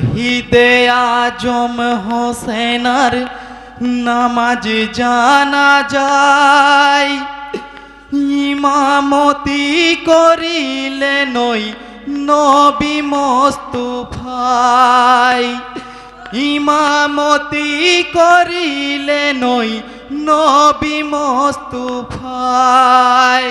শহীদে আজম হোসেনার নামাজ জানা যায়। ইমামতি করিলে নই নবী মস্তুফাই। ইমামতি করিলে নই নবী মস্তুফাই।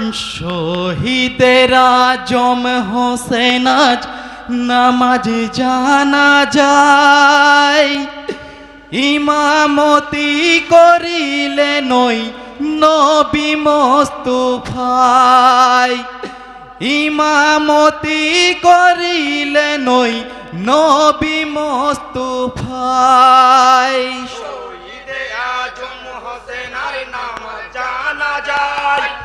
শহীদের জম হোসেন আজ নামাজ জানা যায়। ইমামতি করিলে নই নবী মস্তুফাই। ইমামতি করিলে নই নবী মস্তুফাই। শহীদে আজম হোসেনার নাম জানা যায়।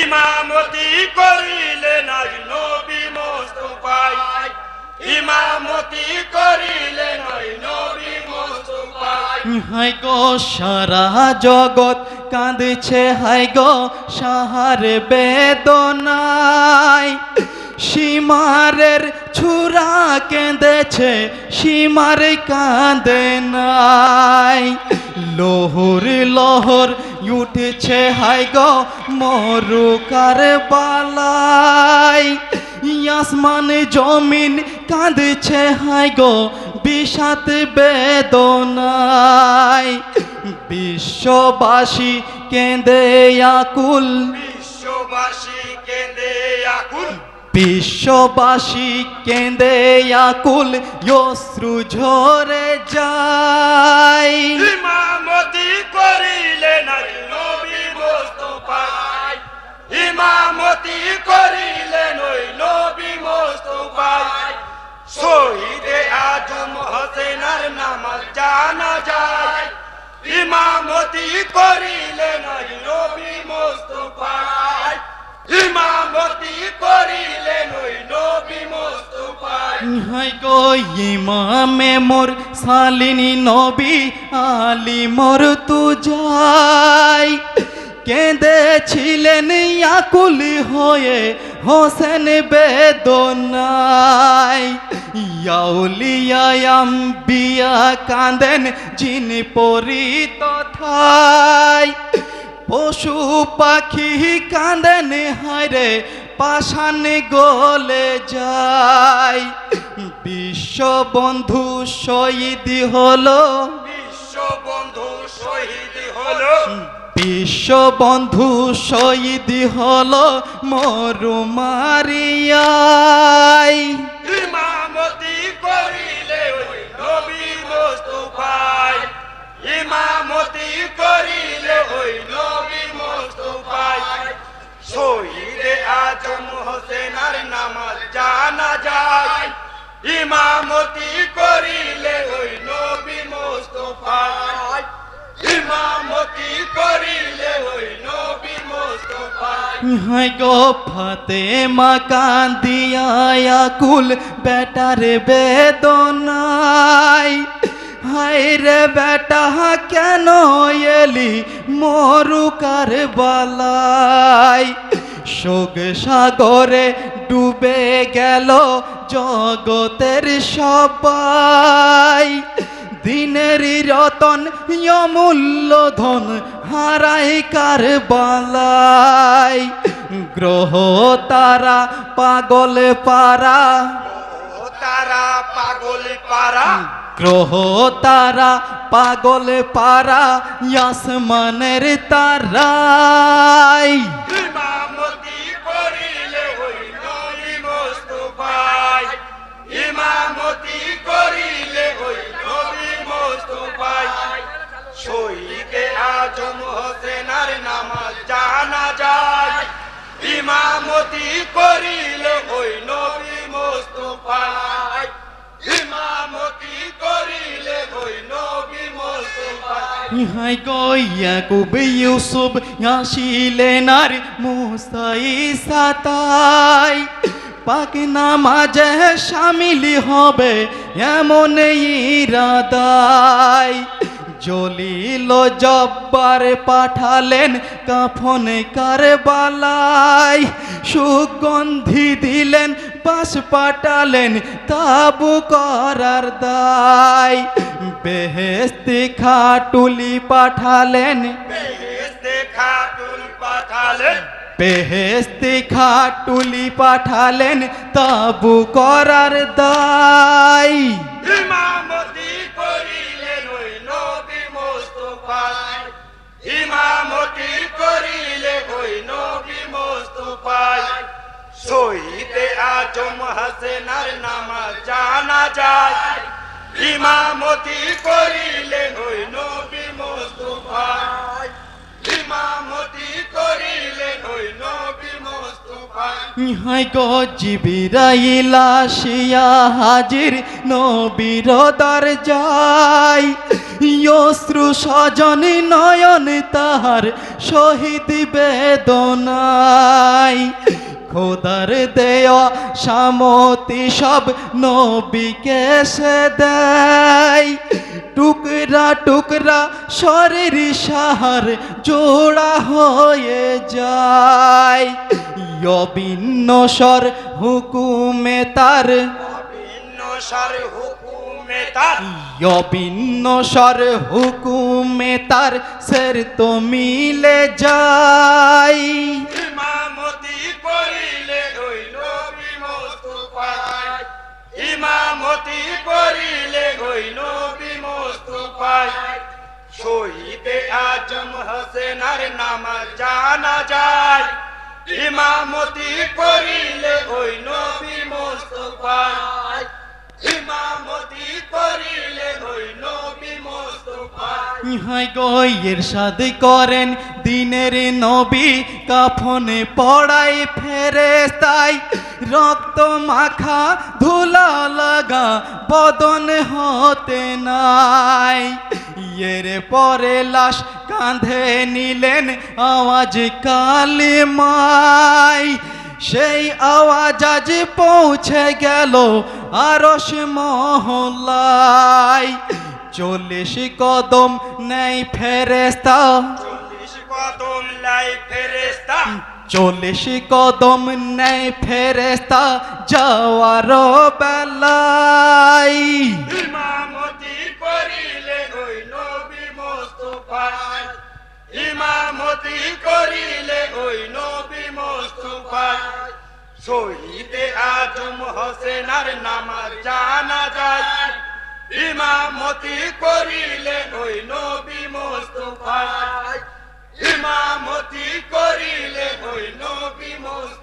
ইমামতি করিলে নয় নবী মোস্তফায় ইমামতি করিলে নয় নবী মোস্তফায় হাই গো সারা জগৎ কাঁদছে হাই গো সাহার বেদনায়। সীমারের ছুরা কেঁদেছে, সীমার কাঁদে নাই। লোহর লহর উঠেছে হাই গো মরুকার বালাই আসমান জমিন কাঁদছে হাই গো বিষাদ বেদনায়। বিশ্ববাসী কেঁদে আকুল। বিশ্ববাসী কেঁদে আকুল। বিশ্ববাসী কেঁদে আকুল। অশ্রু ঝরে যায়। ইমামতি করিলে নই নবী মোস্তফায়। শহীদে আজম হোসেনার নামাজ জানা যায়। ইমামতি করিলে নাই নবী মোস্তফায়। ইমামতি করিলে নই নবী মোস্তফায়। হাই গো ইমামে মোর শালিনী নবী আলী মোর তু যাই কেঁদেছিলেন আকুল হয়ে হোসেন বেদনায়। বিয়া কাঁদেন, যিনি পরি তথায় পশু পাখি কাঁদেন হায়রে পাশান গলে যায়। বিশ্ববন্ধু শহীদ হলো। বিশ্ববন্ধু শহীদ হলো। বিশ্ববন্ধু শহীদ হলো মরু মারিয়াই। ইমামতি করিলে নবী মোস্তফায় ইমামতি করিলে ওই নবী মোস্তফায় শহীদে আজম হোসেনার নামাজ জানা যায়। ইমামতি করিলে ওই নবী মোস্তফায় গো ফাতে মা কান্দিয়া কুল বেটার বেদনাই হাই রে বেটা, কেন এলি মরু কার বালাই শোক সাগরে ডুবে গেল জগতের সবাই। দিনের রতন, অমূল্য ধন হারাই কার বালাই গ্রহ তারা পাগল পারা। তারা পাগল পারা গ্রহ তারা পাগল পারা, আসমানের তারাই। করিলে মোস্তফায় ইমামতি আজম হোসেনার নামাজ জানা যায়। ইমামতি করিলে ওই নবী মোস্তফায় ইমামতি করিলে ওই নবী মোস্তফায় ইহাই গইয়াকুব ইউসুফ আসিলেন আর মুসাই সাতাই। পাক নামাজে সামিল হবে এমন ইরাদায় জলিল জব্বার পাঠালেন কাফন কারবালায়। সুগন্ধি দিলেন বাস পাঠালেন তাবু করার দায়। বেহেস্তি খাটুলি পাঠালেন। বেহেশতে খাতুন পাঠালেন। বেহেস্তি খাটুলি পাঠালেন তাবু করার দায়। ইমামতি আজম হাসেনার নামাজ জানা যায়। ইমামতি করিলে ওই নবী মোস্তফায় ইমামতি করিলে ওই নবী মোস্তফায় হাই গো জিবিরাইলা শিয়া হাজির নবীর দরজায়। অশ্রু সজনী নয়ন তাহার শহীদ বেদনায়। খোদার দেয়া সামতি সব নবীকে সে দেয়। টুকরা টুকরা শরীর সাহার জোড়া হয়ে যায়। অবিন্ন স্বর হুকুমে তার। ভিন্ন সার হুকুমে তার। অবিন্ন স্বর হুকুমে তার সের তো মিলে যায়। শহীদে আজম হাসেনার নামাজ জানা যায়। ইমামতি করিলে ওই নবী মোস্তফায় ইমামতি করিলে ওই নবী মোস্তফায় হাই গয়ের সাদ করেন, দিনের নবী কাফনে পড়াই ফেরে তাই রক্ত মাখা, ধুলা লাগা, বদন হতে নাই। ইয়ের পরে লাশ কাঁধে নিলেন আওয়াজ কালে মাই। সেই আওয়াজ আজ পৌঁছে গেল আরস মহল্লায়। চল্লিশ কদম নেই ফেরেস্তা চল্লিশ কদম লাই ফেরেস্তা চল্লিশ কদম নেই ফেরেস্তা যাওয়ার বেলায়। মোস্তফায় ইমামতি করিলে ওই নবী মোস্তফায় শহীদে আজম হোসেনার নাম জানা যায়। ইমামতি করিলে ওই নবী মোস্তফায় ইমামতি করিলে ওই নবী মোস্তফা